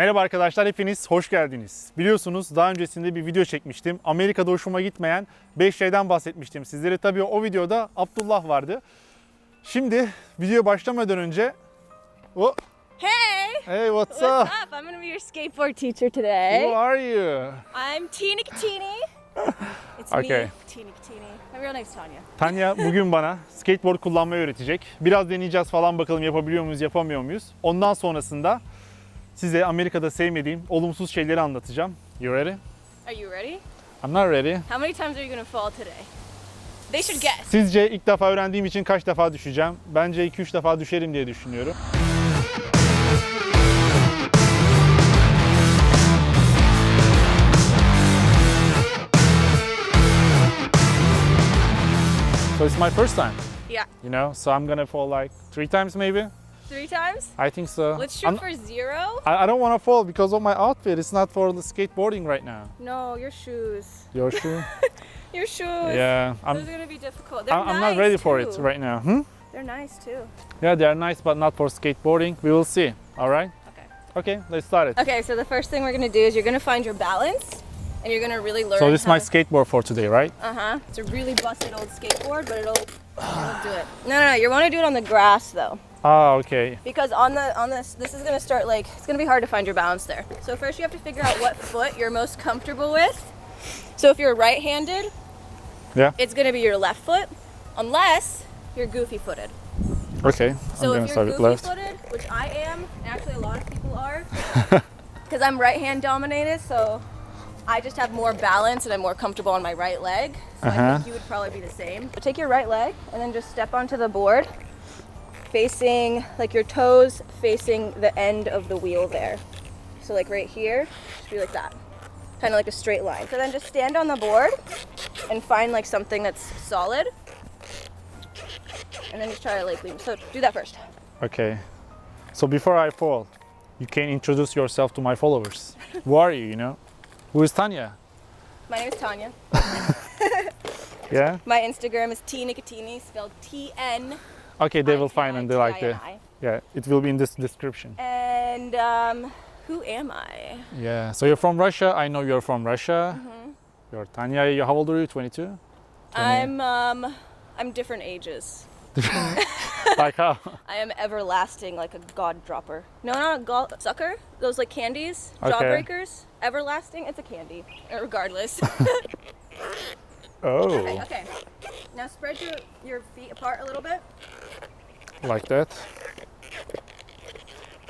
Merhaba arkadaşlar hepiniz hoş geldiniz. Biliyorsunuz daha öncesinde bir video çekmiştim. Amerika'da hoşuma gitmeyen 5 şeyden bahsetmiştim sizlere. Tabii o videoda Abdullah vardı. Şimdi video başlamadan önce oh, Hey! Hey what's, What's up? up? I'm gonna be your skateboard teacher Who today. are you? I'm Tina Katini. It's Okay. me, Tina Katini. My real name's Tanya. Tanya bugün bana skateboard kullanmayı öğretecek. Biraz deneyeceğiz falan bakalım yapabiliyor muyuz, yapamıyor muyuz? Ondan sonrasında size Amerika'da sevmediğim olumsuz şeyleri anlatacağım. You ready? Are you ready? I'm not ready. How many times are you gonna fall today? They should guess. Sizce ilk defa öğrendiğim için kaç defa düşeceğim? Bence 2-3 defa düşerim diye düşünüyorum. So it's my first time, Yeah. you know, so I'm gonna fall like three times maybe. Three times? I think so. Let's shoot I'm- for zero. I, I don't want to fall because of my outfit. It's not for the skateboarding right now. No, your shoes. Your shoe? Your shoes. yeah, I'm. Those are gonna be difficult. They're I'm nice not ready for it right now. Hmm? They're nice too. Yeah, they are nice, but not for skateboarding. We will see. All right. Okay. Okay, let's start it. Okay, so the first thing we're gonna do is you're gonna find your balance, and you're gonna really learn. So this is my skateboard for today, right? Uh huh. It's a really busted old skateboard, but it'll, it'll do it. No, no, no. You want to do it on the grass though, Ah, okay. because on the on this this is gonna start like it's gonna be hard to find your balance there. So first you have to figure out what foot you're most comfortable with. So if you're right-handed, Yeah. it's gonna be your left foot, unless you're goofy-footed. Okay. So I'm gonna if start you're with left. goofy-footed, which I am, and actually a lot of people are, because I'm right-hand dominated, so I just have more balance and I'm more comfortable on my right leg. So I Uh-huh. think you would probably be the same. So take your right leg and then just step onto the board, facing like your toes facing the end of the wheel there. So like right here, just be like that, kind of like a straight line. So then just stand on the board and find like something that's solid. And then just try to like lean. So do that first. Okay. So before I fall, you can introduce yourself to my followers. Who are you? You know? Who is Tanya? My name is Tanya. Yeah. My Instagram is T Nicotini, spelled T N. Okay, they will find and they like the. I. Yeah, it will be in this description. And um, who am I? Yeah. So you're from Russia. I know you're from Russia. Mm-hmm. You're Tanya. You- How old are you? 22. I'm um, I'm different ages. like how? I am everlasting, like a god dropper. No, not a god sucker. Those like candies, Okay. jawbreakers. Everlasting. It's a candy, regardless. Oh, okay, okay. Now spread your your feet apart a little bit. like that.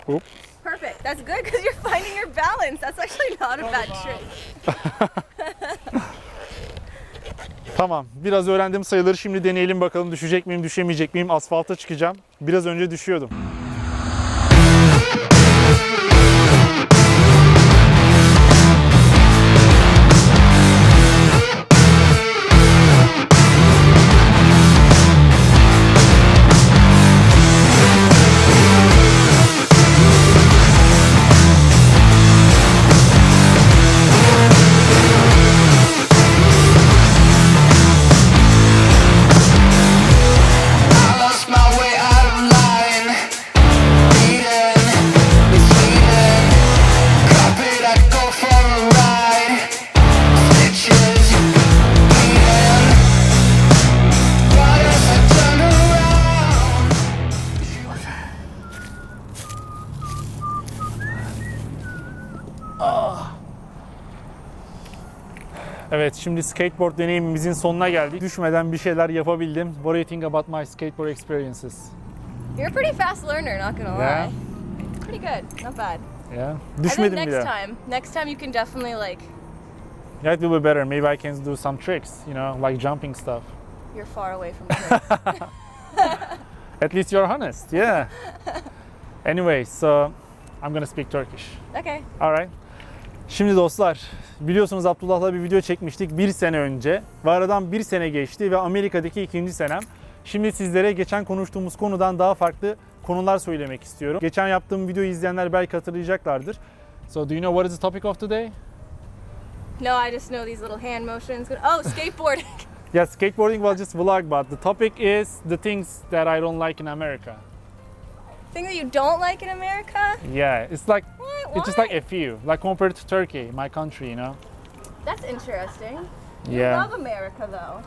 Oop. Perfect. That's good because you're finding your balance. That's actually not a bad trick. Tamam. Biraz öğrendim sayıları. Şimdi deneyelim bakalım düşecek miyim, düşemeyecek miyim? Asfalta çıkacağım. Biraz önce düşüyordum. Evet, şimdi skateboard deneyimimizin sonuna geldik. Düşmeden bir şeyler yapabildim. What do you think about my skateboard experiences? You're a pretty fast learner, not gonna Yeah. lie. Pretty good, not bad. Yeah. I think Düşmedim next bile. time, next time you can definitely like. Yeah, it will be better. Maybe I can do some tricks, you know, like jumping stuff. You're far away from tricks. At least you're honest. Yeah. anyway, so I'm gonna speak Turkish. okay. Alright. Şimdi dostlar, biliyorsunuz Abdullah'la bir video çekmiştik bir sene önce. Ve aradan bir sene geçti ve Amerika'daki ikinci senem. Şimdi sizlere geçen konuştuğumuz konudan daha farklı konular söylemek istiyorum. Geçen yaptığım videoyu izleyenler belki hatırlayacaklardır. So do you know what is the topic of today? No, I just know these little hand motions. Oh, skateboarding. Yeah, skateboarding was just vlog, but the topic is the things that I don't like in America. Thing that you don't like in America? Yeah, it's like What? it's just like a few, like compared to Turkey, my country, you know. That's interesting. You Yeah, love America though.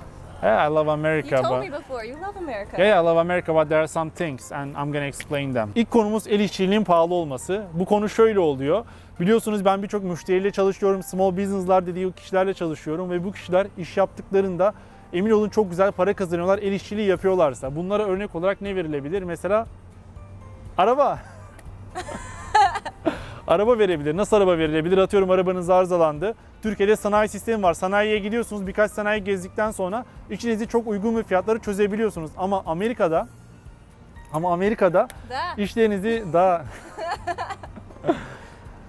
yeah, I love You America, told but me before you love America. Yeah, yeah, I love America, but there are some things and I'm gonna explain them. İlk konumuz el işçiliğinin pahalı olması. Bu konu şöyle oluyor. Biliyorsunuz ben birçok müşteriyle çalışıyorum, small business'lar dediği kişilerle çalışıyorum ve bu kişiler iş yaptıklarında emin olun çok güzel para kazanıyorlar el işçiliği yapıyorlarsa. Bunlara örnek olarak ne verilebilir? Mesela araba. araba verebilir. Nasıl araba verilebilir? Atıyorum arabanız arızalandı. Türkiye'de sanayi sistemi var. Sanayiye gidiyorsunuz. Birkaç sanayi gezdikten sonra içinizi çok uygun bir fiyatları çözebiliyorsunuz. Ama Amerika'da ama Amerika'da That. işlerinizi daha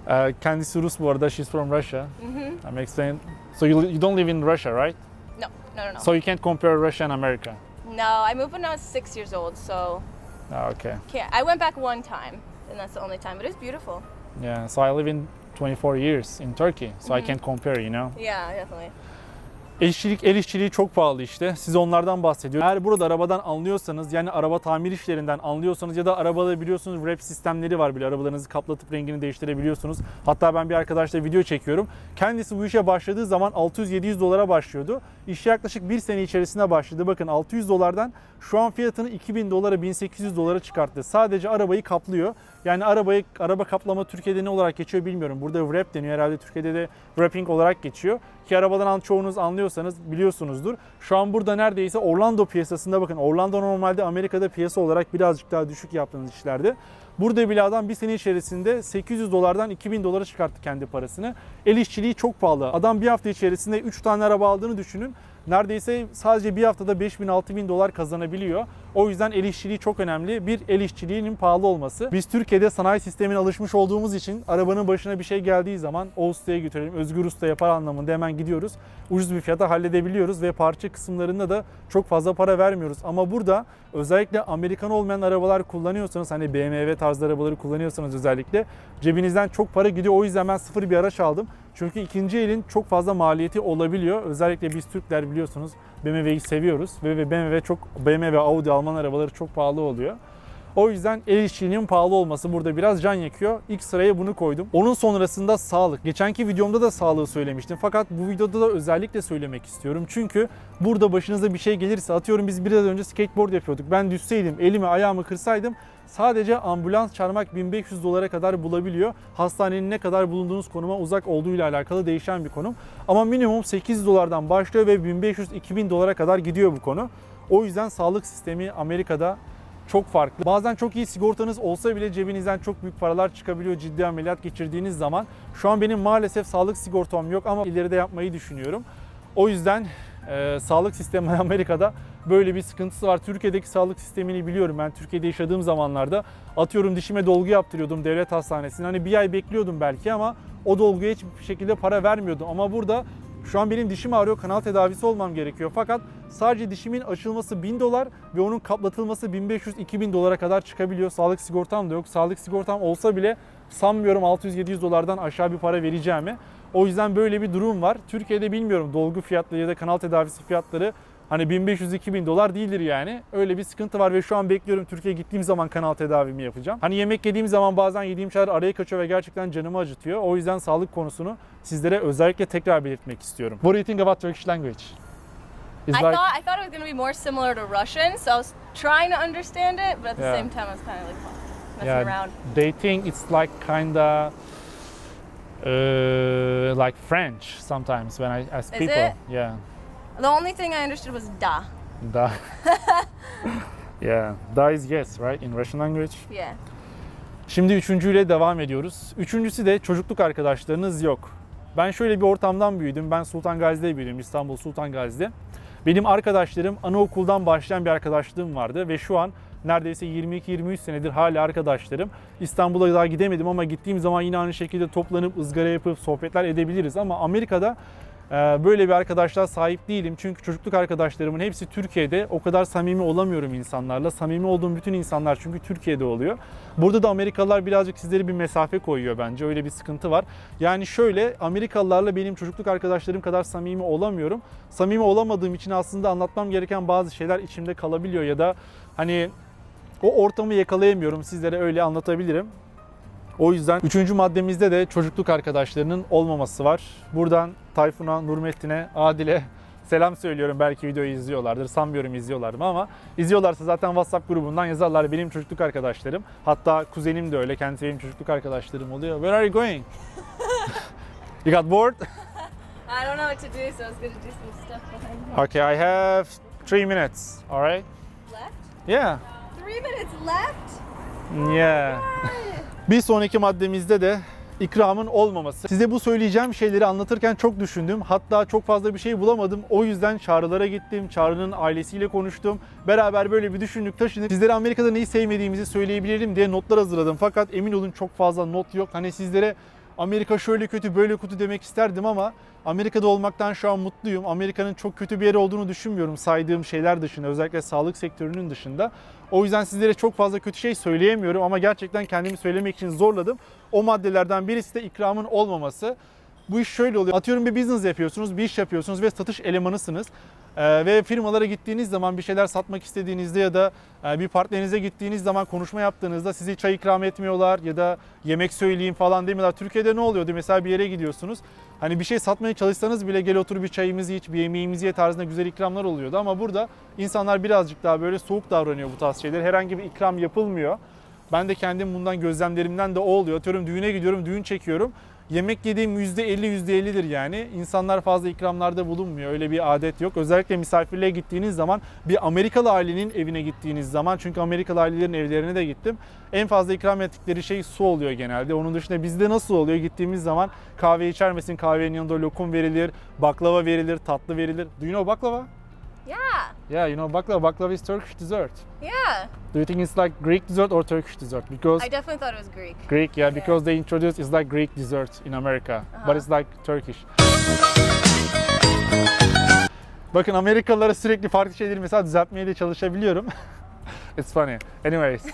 Ee, kendisi Rus bu arada. She's from Russia. I'm explaining. So you, you don't live in Russia, right? No, no, no, no. So you can't compare Russia and America. no, I moved when I was six years old, so Ah, okay. can't. I went back one time, and that's the only time. But it's beautiful. Yeah. So I live in 24 years in Turkey, so I can't compare. You know. Yeah, definitely. El işçilik, el işçiliği çok pahalı işte. Size onlardan bahsediyorum. Eğer burada arabadan anlıyorsanız yani araba tamir işlerinden anlıyorsanız ya da arabada biliyorsunuz wrap sistemleri var bile. Arabalarınızı kaplatıp rengini değiştirebiliyorsunuz. Hatta ben bir arkadaşla video çekiyorum. Kendisi bu işe başladığı zaman 600-700 dolara başlıyordu. İşe yaklaşık bir sene içerisinde başladı. Bakın 600 dolardan şu an fiyatını 2000 dolara 1800 dolara çıkarttı. Sadece arabayı kaplıyor. Yani arabayı araba kaplama Türkiye'de ne olarak geçiyor bilmiyorum. Burada wrap deniyor herhalde Türkiye'de de wrapping olarak geçiyor. Ki arabadan an- çoğunuz anlıyorsanız biliyorsunuzdur. Şu an burada neredeyse Orlando piyasasında bakın. Orlando normalde Amerika'da piyasa olarak birazcık daha düşük yaptığınız işlerde. Burada bile adam bir sene içerisinde 800 dolardan 2000 dolara çıkarttı kendi parasını. El işçiliği çok pahalı. Adam bir hafta içerisinde 3 tane araba aldığını düşünün. Neredeyse sadece bir haftada 5000-6000 dolar kazanabiliyor. O yüzden el işçiliği çok önemli. Bir el işçiliğinin pahalı olması. Biz Türkiye'de sanayi sistemine alışmış olduğumuz için arabanın başına bir şey geldiği zaman o ustaya götürelim, Özgür Usta yapar anlamında hemen gidiyoruz. Ucuz bir fiyata halledebiliyoruz ve parça kısımlarında da çok fazla para vermiyoruz. Ama burada özellikle Amerikan olmayan arabalar kullanıyorsanız hani BMW tarzı arabaları kullanıyorsanız özellikle cebinizden çok para gidiyor. O yüzden ben sıfır bir araç aldım. Çünkü ikinci elin çok fazla maliyeti olabiliyor. Özellikle biz Türkler biliyorsunuz BMW'yi seviyoruz ve BMW çok BMW Audi Alman arabaları çok pahalı oluyor. O yüzden el işçiliğinin pahalı olması burada biraz can yakıyor. İlk sıraya bunu koydum. Onun sonrasında sağlık. Geçenki videomda da sağlığı söylemiştim. Fakat bu videoda da özellikle söylemek istiyorum. Çünkü burada başınıza bir şey gelirse atıyorum biz biraz önce skateboard yapıyorduk. Ben düşseydim, elimi ayağımı kırsaydım sadece ambulans çağırmak 1500 dolara kadar bulabiliyor. Hastanenin ne kadar bulunduğunuz konuma uzak olduğuyla alakalı değişen bir konum. Ama minimum 800 dolardan başlıyor ve 1500-2000 dolara kadar gidiyor bu konu. O yüzden sağlık sistemi Amerika'da çok farklı. Bazen çok iyi sigortanız olsa bile cebinizden çok büyük paralar çıkabiliyor ciddi ameliyat geçirdiğiniz zaman. Şu an benim maalesef sağlık sigortam yok ama ileride yapmayı düşünüyorum. O yüzden e, sağlık sistemi Amerika'da böyle bir sıkıntısı var. Türkiye'deki sağlık sistemini biliyorum. Ben Türkiye'de yaşadığım zamanlarda atıyorum dişime dolgu yaptırıyordum devlet hastanesinde. Hani bir ay bekliyordum belki ama o dolguya hiçbir şekilde para vermiyordum. Ama burada şu an benim dişim ağrıyor, kanal tedavisi olmam gerekiyor. Fakat sadece dişimin açılması 1000 dolar ve onun kaplatılması 1500-2000 dolara kadar çıkabiliyor. Sağlık sigortam da yok. Sağlık sigortam olsa bile sanmıyorum 600-700 dolardan aşağı bir para vereceğimi. O yüzden böyle bir durum var. Türkiye'de bilmiyorum dolgu fiyatları ya da kanal tedavisi fiyatları hani 1500-2000 dolar değildir yani. Öyle bir sıkıntı var ve şu an bekliyorum Türkiye'ye gittiğim zaman kanal tedavimi yapacağım. Hani yemek yediğim zaman bazen yediğim şeyler araya kaçıyor ve gerçekten canımı acıtıyor. O yüzden sağlık konusunu sizlere özellikle tekrar belirtmek istiyorum. What do you think about Turkish language? It's I thought I thought it was gonna be more similar to Russian, so I was trying to understand it, but at the Yeah. same time I was kind of like messing yeah, around. they think it's like kinda uh, like French sometimes when I ask Is people. it? Yeah. The only thing I understood was da. Da. yeah. Da is yes, right? In Russian language. Yeah. Şimdi üçüncüyle devam ediyoruz. Üçüncüsü de çocukluk arkadaşlarınız yok. Ben şöyle bir ortamdan büyüdüm. Ben Sultan Gazi'de büyüdüm. İstanbul Sultan Gazi'de. Benim arkadaşlarım anaokuldan başlayan bir arkadaşlığım vardı ve şu an neredeyse 22-23 senedir hala arkadaşlarım. İstanbul'a daha gidemedim ama gittiğim zaman yine aynı şekilde toplanıp ızgara yapıp sohbetler edebiliriz ama Amerika'da böyle bir arkadaşlığa sahip değilim. Çünkü çocukluk arkadaşlarımın hepsi Türkiye'de. O kadar samimi olamıyorum insanlarla. Samimi olduğum bütün insanlar çünkü Türkiye'de oluyor. Burada da Amerikalılar birazcık sizlere bir mesafe koyuyor bence. Öyle bir sıkıntı var. Yani şöyle Amerikalılarla benim çocukluk arkadaşlarım kadar samimi olamıyorum. Samimi olamadığım için aslında anlatmam gereken bazı şeyler içimde kalabiliyor ya da hani O ortamı yakalayamıyorum. Sizlere öyle anlatabilirim. O yüzden üçüncü maddemizde de çocukluk arkadaşlarının olmaması var. Buradan Tayfun'a, Nurmettin'e, Adil'e selam söylüyorum. Belki videoyu izliyorlardır. Sanmıyorum izliyorlar mı ama izliyorlarsa zaten WhatsApp grubundan yazarlar benim çocukluk arkadaşlarım. Hatta kuzenim de öyle. Kendisi benim çocukluk arkadaşlarım oluyor. Where are you going? you got bored? I don't know what to do, so I was gonna do some stuff behind me. Okay, I have three minutes. All right? Left? Yeah. Three minutes left? Yeah. Bir sonraki maddemizde de ikramın olmaması. Size bu söyleyeceğim şeyleri anlatırken çok düşündüm. Hatta çok fazla bir şey bulamadım. O yüzden Çağrı'lara gittim. Çağrı'nın ailesiyle konuştum. Beraber böyle bir düşündük, taşıdık. Sizlere Amerika'da neyi sevmediğimizi söyleyebilirim diye notlar hazırladım. Fakat emin olun çok fazla not yok. Hani sizlere Amerika şöyle kötü, böyle kötü demek isterdim ama Amerika'da olmaktan şu an mutluyum. Amerika'nın çok kötü bir yer olduğunu düşünmüyorum saydığım şeyler dışında, özellikle sağlık sektörünün dışında. O yüzden sizlere çok fazla kötü şey söyleyemiyorum ama gerçekten kendimi söylemek için zorladım. O maddelerden birisi de ikramın olmaması. Bu iş şöyle oluyor. Atıyorum bir business yapıyorsunuz, bir iş yapıyorsunuz ve satış elemanısınız. Ee, ve firmalara gittiğiniz zaman bir şeyler satmak istediğinizde ya da e, bir partnerinize gittiğiniz zaman konuşma yaptığınızda size çay ikram etmiyorlar ya da yemek söyleyin falan demiyorlar. Türkiye'de ne oluyordu? Mesela bir yere gidiyorsunuz. Hani bir şey satmaya çalışsanız bile gel otur bir çayımızı iç, bir yemeğimizi ye tarzında güzel ikramlar oluyordu. Ama burada insanlar birazcık daha böyle soğuk davranıyor bu tarz şeyler. Herhangi bir ikram yapılmıyor. Ben de kendim bundan gözlemlerimden de o oluyor. Atıyorum düğüne gidiyorum, düğün çekiyorum. Yemek yediğim %50 %50'dir yani. İnsanlar fazla ikramlarda bulunmuyor. Öyle bir adet yok. Özellikle misafirliğe gittiğiniz zaman bir Amerikalı ailenin evine gittiğiniz zaman çünkü Amerikalı ailelerin evlerine de gittim. En fazla ikram ettikleri şey su oluyor genelde. Onun dışında bizde nasıl oluyor? Gittiğimiz zaman kahve içer misin? Kahvenin yanında lokum verilir, baklava verilir, tatlı verilir. Do you baklava? Yeah, Yeah, you know baklava. Baklava is Turkish dessert. yeah. Do you think it's like Greek dessert or Turkish dessert? Because I definitely thought it was Greek. Greek, yeah, because they introduced it's like Greek dessert in America, but it's like Turkish. Bakın Amerikalılara sürekli farklı şeyleri mesela düzeltmeye de çalışabiliyorum. It's funny. Anyways.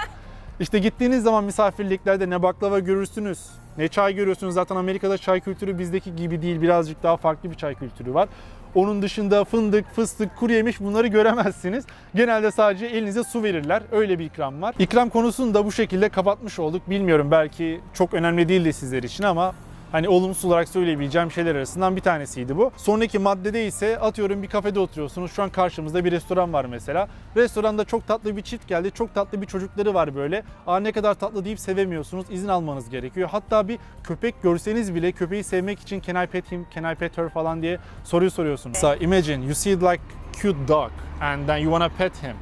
işte gittiğiniz zaman misafirliklerde ne baklava görürsünüz, ne çay görüyorsunuz. Zaten Amerika'da çay kültürü bizdeki gibi değil. Birazcık daha farklı bir çay kültürü var. Onun dışında fındık, fıstık, kuru yemiş bunları göremezsiniz. Genelde sadece elinize su verirler. Öyle bir ikram var. İkram konusunu da bu şekilde kapatmış olduk. Bilmiyorum belki çok önemli değildi sizler için ama Hani olumsuz olarak söyleyebileceğim şeyler arasından bir tanesiydi bu. Sonraki maddede ise atıyorum bir kafede oturuyorsunuz. Şu an karşımızda bir restoran var mesela. Restoranda çok tatlı bir çift geldi. Çok tatlı bir çocukları var böyle. Aa ne kadar tatlı deyip sevemiyorsunuz. İzin almanız gerekiyor. Hatta bir köpek görseniz bile köpeği sevmek için can I pet him, can I pet her falan diye soruyu soruyorsunuz. So imagine you see like cute dog and then you wanna pet him.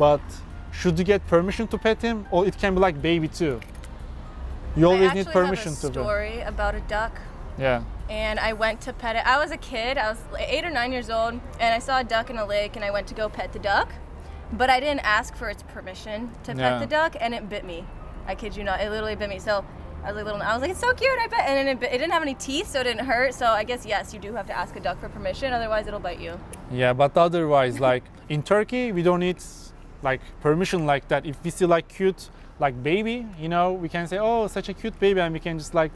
But should you get permission to pet him or it can be like baby too? You always need permission have a to pet. story about a duck. Yeah. and I went to pet it. I was a kid, I was eight or nine years old, and I saw a duck in a lake, and I went to go pet the duck, but I didn't ask for its permission to pet Yeah. the duck, and it bit me. I kid you not, it literally bit me. So I was like little, I was like, it's so cute, I bet, and it, it didn't have any teeth, so it didn't hurt. So I guess yes, you do have to ask a duck for permission, otherwise it'll bite you. Yeah, but otherwise, like in Turkey, we don't need like permission like that. If we see like cute like baby, you know, we can say, oh, such a cute baby, and we can just like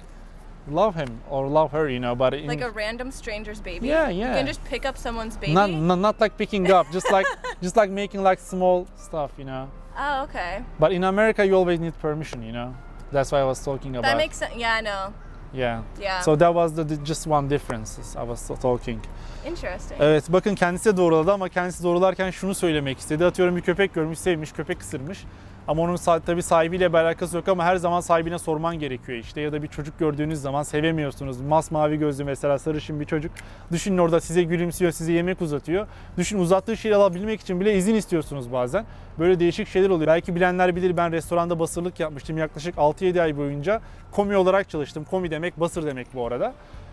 love him or love her, you know. But in, Like a random stranger's baby. Yeah, You yeah. can just pick up someone's baby. not, not not like picking up, just like just like making like small stuff, you know. oh, okay. But in America, you always need permission, you know. That's why I was talking about. That makes sense. Yeah, I know. yeah. Yeah. So that was the, the just one difference I was talking. Interesting. Evet bakın kendisi de doğruladı ama kendisi doğrularken şunu söylemek istedi. Atıyorum bir köpek görmüş, sevmiş, köpek ısırmış. Ama onun tabii sahibiyle bir alakası yok ama her zaman sahibine sorman gerekiyor işte. Ya da bir çocuk gördüğünüz zaman sevemiyorsunuz. Masmavi gözlü mesela sarışın bir çocuk. Düşünün orada size gülümsüyor, size yemek uzatıyor. Düşün uzattığı şeyi alabilmek için bile izin istiyorsunuz bazen. Böyle değişik şeyler oluyor. Belki bilenler bilir ben restoranda basırlık yapmıştım yaklaşık 6-7 ay boyunca. Komi olarak çalıştım. Komi demek basır demek bu arada.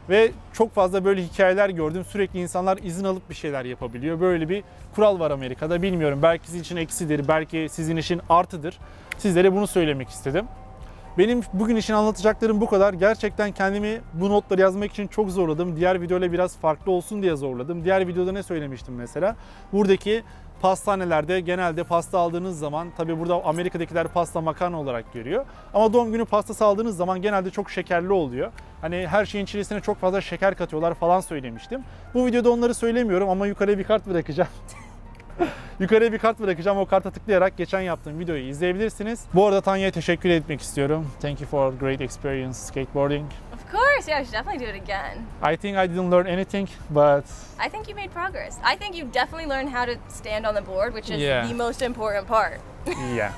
Ve çok fazla böyle hikayeler gördüm. Sürekli insanlar izin alıp bir şeyler yapabiliyor. Böyle bir kural var Amerika'da. Bilmiyorum belki sizin için eksidir, belki sizin için artıdır. Sizlere bunu söylemek istedim. Benim bugün için anlatacaklarım bu kadar. Gerçekten kendimi bu notları yazmak için çok zorladım. Diğer videoyla biraz farklı olsun diye zorladım. Diğer videoda ne söylemiştim mesela? Buradaki pastanelerde genelde pasta aldığınız zaman tabii burada Amerika'dakiler pasta makarna olarak görüyor. Ama doğum günü pastası aldığınız zaman genelde çok şekerli oluyor. Hani her şeyin içerisine çok fazla şeker katıyorlar falan söylemiştim. Bu videoda onları söylemiyorum ama yukarıya bir kart bırakacağım. Yukarıya bir kart bırakacağım. O karta tıklayarak geçen yaptığım videoyu izleyebilirsiniz. Bu arada Tanya'ya teşekkür etmek istiyorum. Thank you for great experience skateboarding. Of course, yeah, I should definitely do it again. I think I didn't learn anything, but I think you made progress. I think you've definitely learned how to stand on the board, which is Yeah. the most important part. yeah.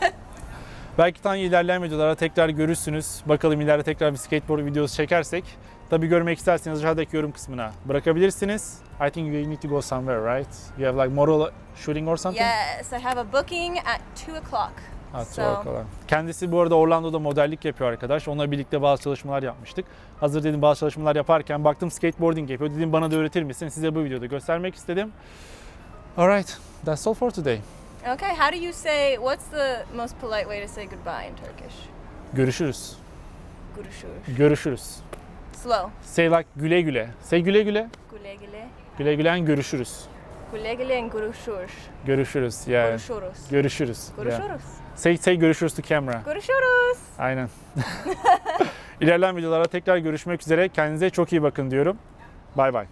Belki Tanya ilerleyen videolarda tekrar görürsünüz. Bakalım ileride tekrar bir skateboard videosu çekersek. Tabii görmek isterseniz aşağıdaki yorum kısmına bırakabilirsiniz. I think you need to go somewhere, right? You have like model shooting or something? Yes, I have a booking at 2 o'clock. Ha, So- kolay. Kendisi bu arada Orlando'da modellik yapıyor arkadaş. Onunla birlikte bazı çalışmalar yapmıştık. Hazır dedim bazı çalışmalar yaparken baktım skateboarding yapıyor. Dedim bana da öğretir misin? Size bu videoda göstermek istedim. Alright, that's all for today. Okay, how do you say, what's the most polite way to say goodbye in Turkish? Görüşürüz. Görüşürüz. Görüşürüz. Slow. Say like güle güle. Say güle güle. Güle güle. Güle güle and görüşürüz. Güle güle and görüşürüz. Görüşürüz. Yeah. Görüşürüz. Görüşürüz. Yeah. Görüşürüz. Say, say görüşürüz to camera. Görüşürüz. Aynen. İlerleyen videolarda tekrar görüşmek üzere. Kendinize çok iyi bakın diyorum. Bay bay.